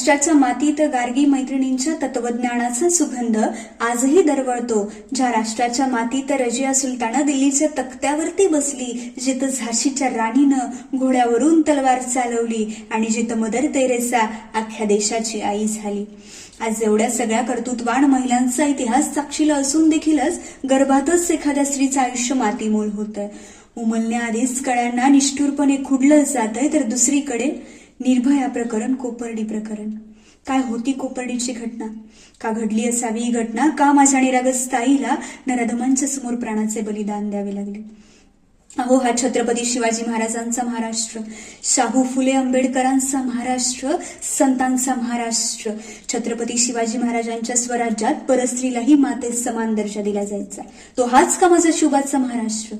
महाराष्ट्राच्या मातीत गार्गी मैत्रिणींच्या तत्वज्ञानाचा सुगंध आजही दरवळतो. ज्या राष्ट्राच्या मातीत रजिया सुलताना दिल्लीच्या तख्त्यावरती बसली जिथं झाशीच्या राणीनं घोड्यावरून तलवार चालवली आणि जिथं मदर तेरेसा अख्ख्या देशाची आई झाली. आज एवढ्या सगळ्या कर्तृत्वान महिलांचा इतिहास साक्षीला असून देखीलच गर्भातच एखाद्या स्त्रीचं आयुष्य मातीमोल होतं. उमलण्याआधीच कळ्यांना निष्ठुरपणे खुडलं जातंय तर दुसरीकडे निर्भया प्रकरण कोपर्डी प्रकरण. काय होती कोपर्डीची घटना? का घडली असावी ही घटना? का माझ्या निरागस ताईला नराधमांच्या समोर प्राणाचे बलिदान द्यावे लागले? अहो हा छत्रपती शिवाजी महाराजांचा महाराष्ट्र शाहू फुले आंबेडकरांचा महाराष्ट्र संतांचा महाराष्ट्र. छत्रपती शिवाजी महाराजांच्या स्वराज्यात परस्त्रीलाही माते समान दर्जा दिला जायचा. तो हाच का माझा शुभाचा महाराष्ट्र?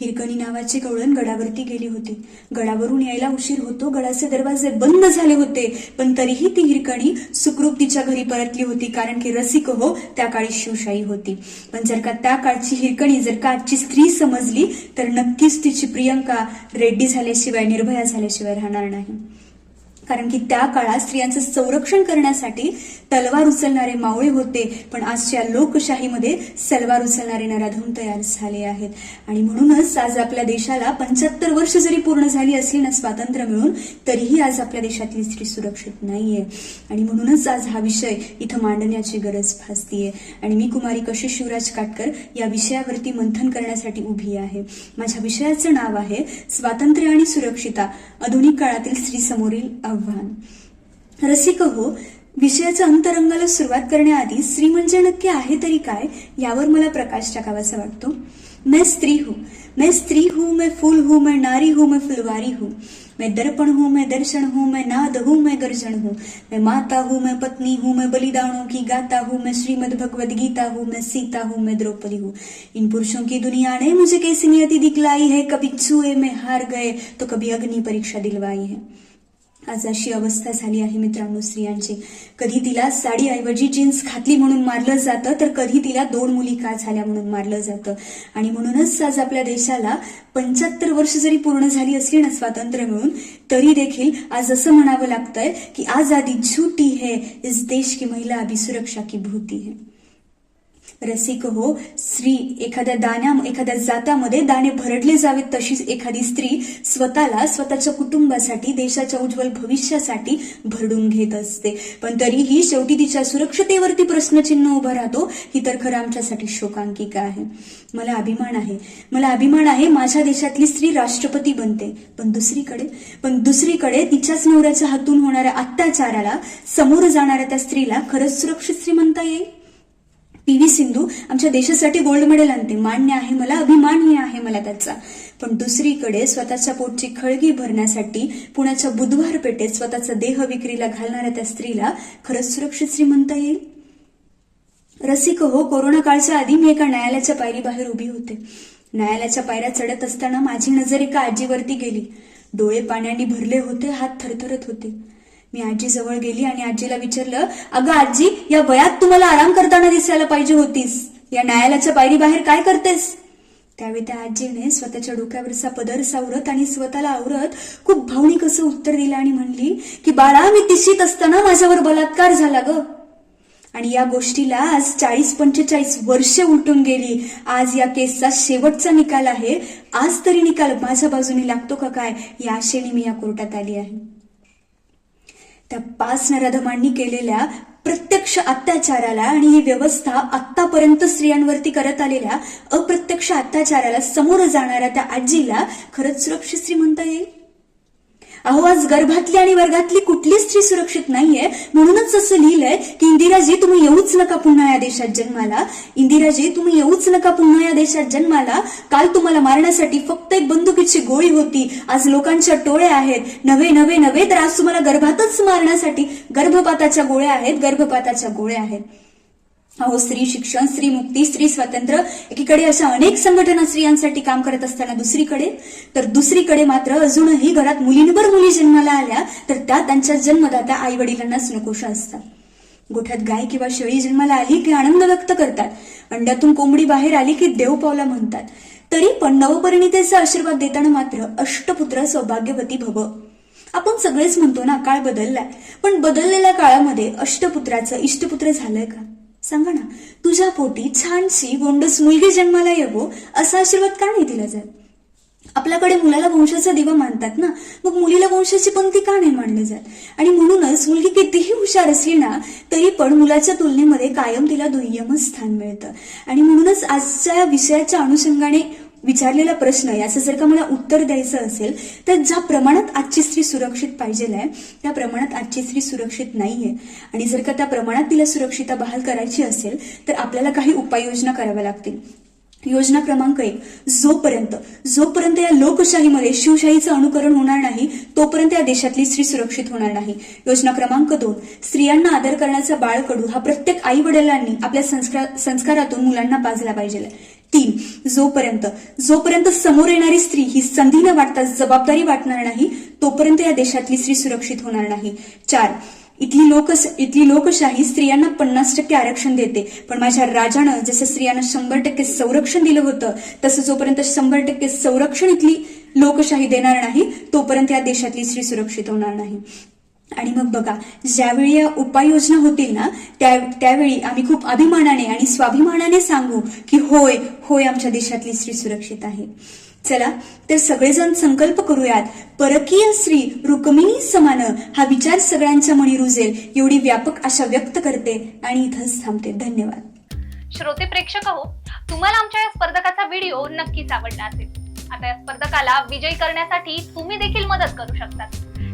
हिरकणी नावाची कवळण गडावरती गेली होती. गडावरून यायला उशीर होतो. गडाचे दरवाजे बंद झाले होते. पण तरीही ती हिरकणी सुखरूप तिच्या घरी परतली होती कारण की रसिक हो त्या काळी शिवशाही होती. पण जर का त्या काळची हिरकणी जर का आजची स्त्री समजली तर नक्कीच तिची प्रियंका रेड्डी झाल्याशिवाय निर्भया झाल्याशिवाय राहणार नाही. कारण की त्या काळात स्त्रियांचं संरक्षण करण्यासाठी तलवार उचलणारे मावळे होते पण आजच्या लोकशाहीमध्ये सलवार उचलणारे नराधम तयार झाले आहेत. आणि म्हणूनच आज आपल्या देशाला पंच्याहत्तर वर्ष जरी पूर्ण झाली असली ना स्वातंत्र्य मिळून तरीही आज आपल्या देशातली स्त्री सुरक्षित नाहीये. आणि म्हणूनच आज हा विषय इथं मांडण्याची गरज भासतीये. आणि मी कुमारी कशी शिवराज काटकर या विषयावरती मंथन करण्यासाठी उभी आहे. माझ्या विषयाचं नाव आहे स्वातंत्र्य आणि सुरक्षिता आधुनिक काळातील स्त्री समोरील आव्हान रसिक हो विषयाच्या अंतरंगाला सुरुवात करण्याआधी स्त्री म्हणजे नक्की आहे तरी काय यावर मला प्रकाश टाकावासा वाटतो मैं स्त्री हूँ मैं स्त्री हूँ मैं फूल हूँ मैं नारी हूँ मैं फुलवारी हूँ मैं दर्पण हूँ मैं दर्शन हूँ मैं नाद हूँ मैं गर्जन हूँ मैं माता हूँ मैं पत्नी हूँ मैं बलिदानों की गाता हूँ मैं श्रीमद भगवद गीता हूँ मैं सीता हूँ मैं द्रौपदी हूँ इन पुरुषों की दुनिया ने मुझे कैसी नियति दिखलाई है कभी छुए में हार गए तो कभी अग्नि परीक्षा दिलवाई है आज अशी अवस्था झाली आहे मित्रांनो स्त्रियांची. कधी तिला साडीऐवजी जीन्स घातली म्हणून मारलं जातं तर कधी तिला दोन मुली का झाल्या म्हणून मारलं जातं. आणि म्हणूनच आज आपल्या देशाला पंच्याहत्तर वर्ष जरी पूर्ण झाली असली ना स्वातंत्र्य मिळून तरी देखील आज असं म्हणावं लागतंय की आजादी झूटी है इस देश की महिला अभी सुरक्षा की भूती है. रसिक हो स्त्री एखाद्या दाण्या एखाद्या जात्यामध्ये दाणे भरडले जावेत तशीच एखादी स्त्री स्वतःला स्वतःच्या कुटुंबासाठी देशाच्या उज्ज्वल भविष्यासाठी भरडून घेत असते. पण तरीही शेवटी तिच्या सुरक्षतेवरती प्रश्नचिन्ह उभं राहतो ही तर खरं आमच्यासाठी शोकांकिका आहे. मला अभिमान आहे. मला अभिमान आहे माझ्या देशातली स्त्री राष्ट्रपती बनते. पण दुसरीकडे पण दुसरीकडे तिच्याच नवऱ्याच्या हातून होणाऱ्या अत्याचाराला समोर जाणाऱ्या त्या स्त्रीला खरंच सुरक्षित स्त्री म्हणता येईल पी व्ही सिंधू आमच्या देशासाठी गोल्ड मेडल आणते. मान्य आहे मला अभिमानही आहे मला त्याचा. पण दुसरीकडे स्वतःच्या पोटची खळगी भरण्यासाठी पुण्याच्या बुधवार पेठेत स्वतःचा देह विक्रीला घालणाऱ्या त्या स्त्रीला खरंच सुरक्षित स्त्री म्हणता येईल? रसिक हो कोरोना काळच्या आधी मी एका न्यायालयाच्या पायरी बाहेर उभी होते. न्यायालयाच्या पायऱ्या चढत असताना माझी नजर एका आजीवरती गेली. डोळे पाण्याने भरले होते हात थरथरत होते. मी आजी जवळ गेली आणि आजीला विचारलं अगं आजी या वयात तुम्हाला आराम करताना दिसायला पाहिजे होतीस. या न्यायालयाच्या पायरी बाहेर काय करतेस? त्यावेळी त्या आजीने स्वतःच्या डोक्यावरचा पदर सावरत आणि स्वतःला आवरत खूप भावनिक असं उत्तर दिलं आणि म्हणली की बाळा मी तिशीत असताना माझ्यावर बलात्कार झाला ग. आणि या गोष्टीला आज चाळीस पंचेचाळीस वर्षे उलटून गेली. आज या केसचा शेवटचा निकाल आहे. आज तरी निकाल माझ्या बाजूने लागतो का काय? या आशेने मी या कोर्टात आली आहे. त्या पाच नराधमांनी केलेल्या प्रत्यक्ष अत्याचाराला आणि ही व्यवस्था आतापर्यंत स्त्रियांवरती करत आलेल्या अप्रत्यक्ष अत्याचाराला समोर जाणाऱ्या त्या आजीला खरंच सुरक्षित स्त्री म्हणता येईल? अहो आज गर्भातली आणि वर्गातली कुठली स्त्री सुरक्षित नाहीये? म्हणूनच असं लिहिलंय की इंदिराजी तुम्ही येऊच नका पुन्हा या देशात जन्माला. इंदिराजी तुम्ही येऊच नका पुन्हा या देशात जन्माला. काल तुम्हाला मारण्यासाठी फक्त एक बंदुकीची गोळी होती. आज लोकांच्या टोळ्या आहेत. नवे नवे नवे तर आज तुम्हाला गर्भातच मारण्यासाठी गर्भपाताच्या गोळ्या आहेत गर्भपाताच्या गोळ्या आहेत. अहो स्त्री शिक्षण स्त्री मुक्ती स्त्री स्वातंत्र्य एकीकडे अशा अनेक संघटना स्त्रियांसाठी काम करत असताना दुसरीकडे तर दुसरीकडे मात्र अजूनही घरात मुलींवर मुली जन्माला आल्या तर त्या त्यांच्या जन्मदात्या आई वडिलांनाच नकोशा असतात. गोठ्यात गाय किंवा शेळी जन्माला आली की आनंद व्यक्त करतात. अंड्यातून कोंबडी बाहेर आली की देव पावला म्हणतात. तरी पण नवपरिणितेचा आशीर्वाद देताना मात्र अष्टपुत्र सौभाग्यवती भव. आपण सगळेच म्हणतो ना काळ बदललाय. पण बदललेल्या काळामध्ये अष्टपुत्राचं इष्टपुत्र झालंय का? सांगा ना तुझ्या पोटी छानशी गोंडस मुलगी जन्माला येवो असा आशीर्वाद का नाही दिला जात? आपल्याकडे मुलाला वंशाचा दिवा मानतात ना मग मुलीला वंशाची पंक्ती का नाही मानली जात? आणि म्हणूनच मुलगी कितीही हुशार असली ना तरी पण मुलाच्या तुलनेमध्ये कायम तिला दुय्यमच स्थान मिळतं. आणि म्हणूनच आजच्या विषयाच्या अनुषंगाने विचारलेला प्रश्न याचं जर का मला उत्तर द्यायचं असेल तर ज्या प्रमाणात आजची स्त्री सुरक्षित पाहिजे आहे त्या प्रमाणात आजची स्त्री सुरक्षित नाहीये. आणि जर का त्या प्रमाणात तिला सुरक्षिता बहाल करायची असेल तर आपल्याला काही उपाययोजना कराव्या लागतील. योजना क्रमांक एक जोपर्यंत जोपर्यंत या लोकशाहीमध्ये शिवशाहीचं अनुकरण होणार नाही तोपर्यंत या देशातली स्त्री सुरक्षित होणार नाही. योजना क्रमांक दोन स्त्रियांना आदर करण्याचा बाळकडू हा प्रत्येक आई वडिलांनी आपल्या संस्कार संस्कारातून मुलांना पाजला पाहिजे तीन. जोपर्यंत जोपर्यंत समोर येणारी स्त्री ही संधी न वाटता जबाबदारी वाटणार नाही तोपर्यंत या देशातली स्त्री सुरक्षित होणार नाही. चार. इथली लोक इथली लोकशाही स्त्रियांना पन्नास टक्के आरक्षण देते. पण माझ्या राजानं जसं स्त्रियांना शंभर टक्के संरक्षण दिलं होतं तसं जोपर्यंत शंभर टक्के संरक्षण इथली लोकशाही देणार नाही तोपर्यंत या देशातली स्त्री सुरक्षित होणार नाही. आणि मग बघा ज्यावेळी या उपाययोजना होतील ना त्या त्यावेळी आम्ही खूप अभिमानाने आणि स्वाभिमानाने सांगू की होय होय आमच्या देशातली स्त्री सुरक्षित आहे. चला तर सगळेजण संकल्प करूयात. परकीय स्त्री रुक्मिणी समान हा विचार सगळ्यांच्या मनी रुजेल एवढी व्यापक आशा व्यक्त करते आणि इथंच थांबते. धन्यवाद. श्रोते प्रेक्षक हो तुम्हाला आमच्या या स्पर्धकाचा व्हिडिओ नक्कीच आवडला असेल. आता या स्पर्धकाला विजयी करण्यासाठी तुम्ही देखील मदत करू शकता.